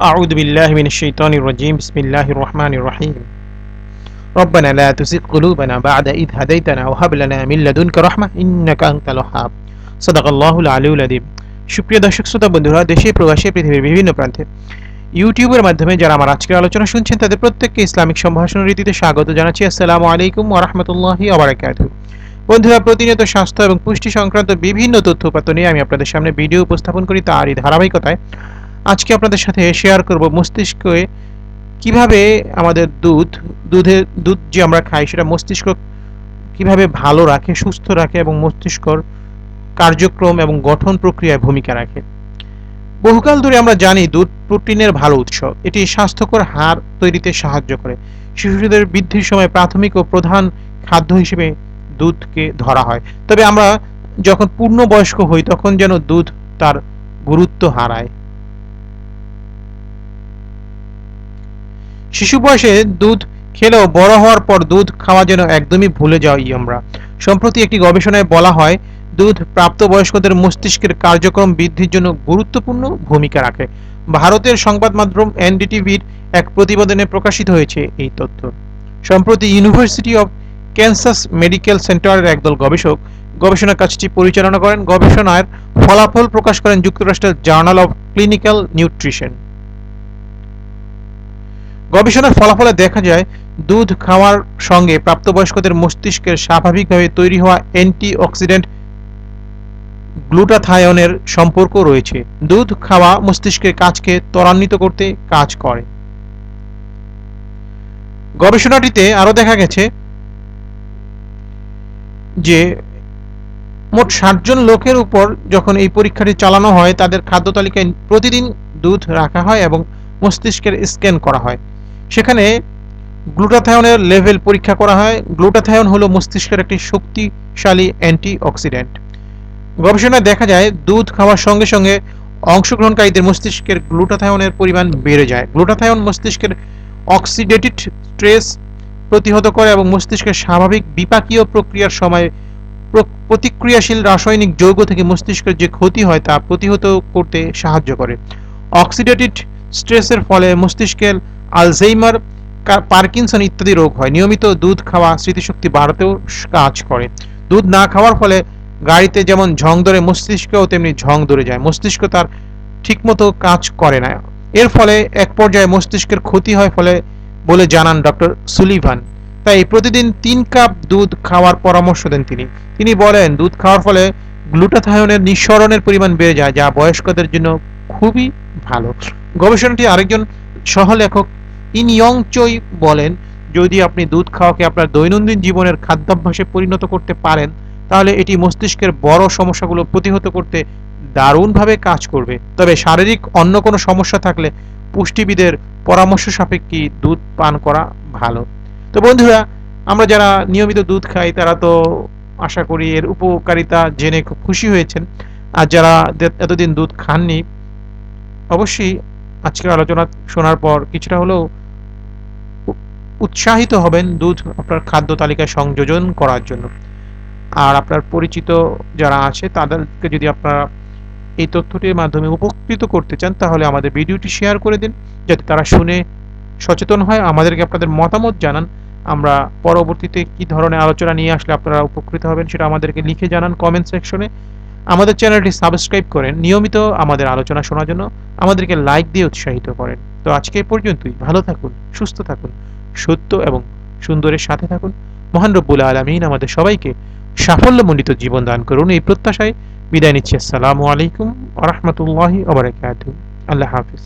أعوذ بالله من الشيطان الرجيم بسم الله الرحمن الرحيم ربنا لا تزغ قلوبنا بعد إذ هديتنا وهب لنا من لدنك رحمة إنك أنت الوهاب صدق الله العلي العظيم সুপ্রিয় দর্শক শ্রোতা বন্ধুরা দেশে প্রবাসী পৃথিবীর বিভিন্ন প্রান্তে ইউটিউবের মাধ্যমে যারা আমার আজকের আলোচনা শুনছেন তাদের প্রত্যেককে ইসলামিক সম্ভাষণ রীতিতে স্বাগত জানাচ্ছি আসসালামু আলাইকুম ওরহমতুল্লাহি আবরাকাতুহু বন্ধুরা প্রতিনিয়ত স্বাস্থ্য এবং পুষ্টি সংক্রান্ত বিভিন্ন তথ্য উপাত্ত নিয়ে আমি আপনাদের সামনে ভিডিও উপস্থাপন করি তারই ধারাবাহিকতায় আজকে আপনাদের সাথে শেয়ার করব মস্তিষ্কে কীভাবে আমাদের দুধ, দুধের দুধ যে আমরা খাই সেটা মস্তিষ্ক কীভাবে ভালো রাখে, সুস্থ রাখে এবং মস্তিষ্কর কার্যক্রম এবং গঠন প্রক্রিয়ায় ভূমিকা রাখে। বহুকাল ধরে আমরা জানি দুধ প্রোটিনের ভালো উৎস। এটি স্বাস্থ্যকর হাড় তৈরিতে সাহায্য করে। শিশুদের বৃদ্ধির সময় প্রাথমিক ও প্রধান খাদ্য হিসেবে দুধকে ধরা হয়। তবে আমরা যখন পূর্ণ বয়স্ক হই তখন যেন দুধ তার গুরুত্ব হারায়। শিশু বয়সে দুধ খেলেও বড় হওয়ার পর দুধ খাওয়া যেন একদমই ভুলে যাই আমরা। সম্প্রতি একটি গবেষণায় বলা হয়, দুধ প্রাপ্তবয়স্কদের মস্তিষ্কের কার্যক্রম বৃদ্ধির জন্য গুরুত্বপূর্ণ ভূমিকা রাখে। ভারতের সংবাদ মাধ্যম এনডিটিভির এক প্রতিবেদনে প্রকাশিত হয়েছে এই তথ্য। সম্প্রতি ইউনিভার্সিটি অব ক্যান্সাস মেডিকেল সেন্টারের একদল গবেষক গবেষণা কাজটি পরিচালনা করেন। গবেষণার ফলাফল প্রকাশ করেন যুক্তরাষ্ট্রের জার্নাল অফ ক্লিনিক্যাল নিউট্রিশন গবেষণার ফলাফলে দেখা যায়, দুধ খাওয়ার সঙ্গে প্রাপ্তবয়স্কদের মস্তিষ্কের স্বাভাবিকভাবে তৈরি হওয়া অ্যান্টি অক্সিডেন্ট গ্লুটাথায়নের সম্পর্ক রয়েছে। দুধ খাওয়া মস্তিষ্কের কাজকে ত্বরান্বিত করতে কাজ করে। গবেষণাটিতে আরও দেখা গেছে যে, মোট ষাট জন লোকের উপর যখন এই পরীক্ষাটি চালানো হয়, তাদের খাদ্য তালিকায় প্রতিদিন দুধ রাখা হয় এবং মস্তিষ্কের স্ক্যান করা হয়। সেখানে গ্লুটাথায়নের লেভেল পরীক্ষা করা হয়। গ্লুটাথায়ন হলো মস্তিষ্কের একটি শক্তিশালী অ্যান্টি অক্সিডেন্ট গবেষণায় দেখা যায়, দুধ খাওয়ার সঙ্গে সঙ্গে অংশগ্রহণকারীদের মস্তিষ্কের গ্লুটাথায়নের পরিমাণ বেড়ে যায়। গ্লুটাথায়ন মস্তিষ্কের অক্সিডেটিভ স্ট্রেস প্রতিহত করে এবং মস্তিষ্কের স্বাভাবিক বিপাকীয় প্রক্রিয়ার সময় প্রতিক্রিয়াশীল রাসায়নিক যৌগ থেকে মস্তিষ্কের যে ক্ষতি হয় তা প্রতিহত করতে সাহায্য করে। অক্সিডেটিভ স্ট্রেসের ফলে মস্তিষ্কের আলজেইমার পার্কিনসন ইত্যাদি রোগ হয়। নিয়মিত দুধ খাওয়া স্মৃতিশক্তি বাড়াতেও কাজ করে। দুধ না খাওয়ার ফলে গাড়িতে যেমন ঝং ধরে মস্তিষ্কেও তেমনি ঝং ধরে যায়। মস্তিষ্ক তার ঠিকমতো কাজ করে না। এর ফলে এক পর্যায়ে মস্তিষ্কের ক্ষতি হয় ফলে বলে জানান ডক্টর সুলিভান। তাই প্রতিদিন তিন কাপ দুধ খাওয়ার পরামর্শ দেন তিনি। তিনি বলেন, দুধ খাওয়ার ফলে গ্লুটাথায়নের নিঃসরণের পরিমাণ বেড়ে যায়, যা বয়স্কদের জন্য খুবই ভালো। গবেষণাটি আরেকজন সহলেখক ইনয়ং চই বলেন, যদি আপনি দুধ খাওয়াকে আপনার দৈনন্দিন জীবনের খাদ্যাভ্যাসে পরিণত করতে পারেন, তাহলে এটি মস্তিষ্কের বড় সমস্যাগুলো প্রতিহত করতে দারুণভাবে কাজ করবে। তবে শারীরিক অন্য কোনো সমস্যা থাকলে পুষ্টিবিদের পরামর্শ সাপেক্ষে দুধ পান করা ভালো। তো বন্ধুরা, আমরা যারা নিয়মিত দুধ খাই, তারা তো আশা করি এর উপকারিতা জেনে খুব খুশি হয়েছেন। আর যারা এতদিন দুধ খাননি, অবশ্যই আজকের আলোচনা শোনার পর কিছুটা হলেও উৎসাহিত হবেন দুধ আপনার খাদ্য তালিকায় সংযোজন করার জন্য। আর আপনার পরিচিত যারা আছে, তাদেরকে যদি আপনারা এই তথ্যটির মাধ্যমে উপকৃত করতে চান, তাহলে আমাদের ভিডিওটি শেয়ার করে দিন, যাতে তারা শুনে সচেতন হয়। আমাদেরকে আপনাদের মতামত জানান। আমরা পরবর্তীতে কি ধরনের আলোচনা নিয়ে আসলে আপনারা উপকৃত হবেন সেটা আমাদেরকে লিখে জানান কমেন্ট সেকশনে। আমাদের চ্যানেলটি সাবস্ক্রাইব করেন, নিয়মিত আমাদের আলোচনা শোনার জন্য। আমাদেরকে লাইক দিয়ে উৎসাহিত করেন। তো আজকে পর্যন্তই। ভালো থাকুন, সুস্থ থাকুন। সত্য এবং সুন্দরের সাথে থাকুন। মহান রব্বুল আলমিন আমাদের সবাইকে সাফল্যমণ্ডিত জীবন দান করুন। এই প্রত্যাশায় বিদায় নিচ্ছি। আসসালামু আলাইকুম আ রহমতুল্লাহি আল্লাহ হাফিজ।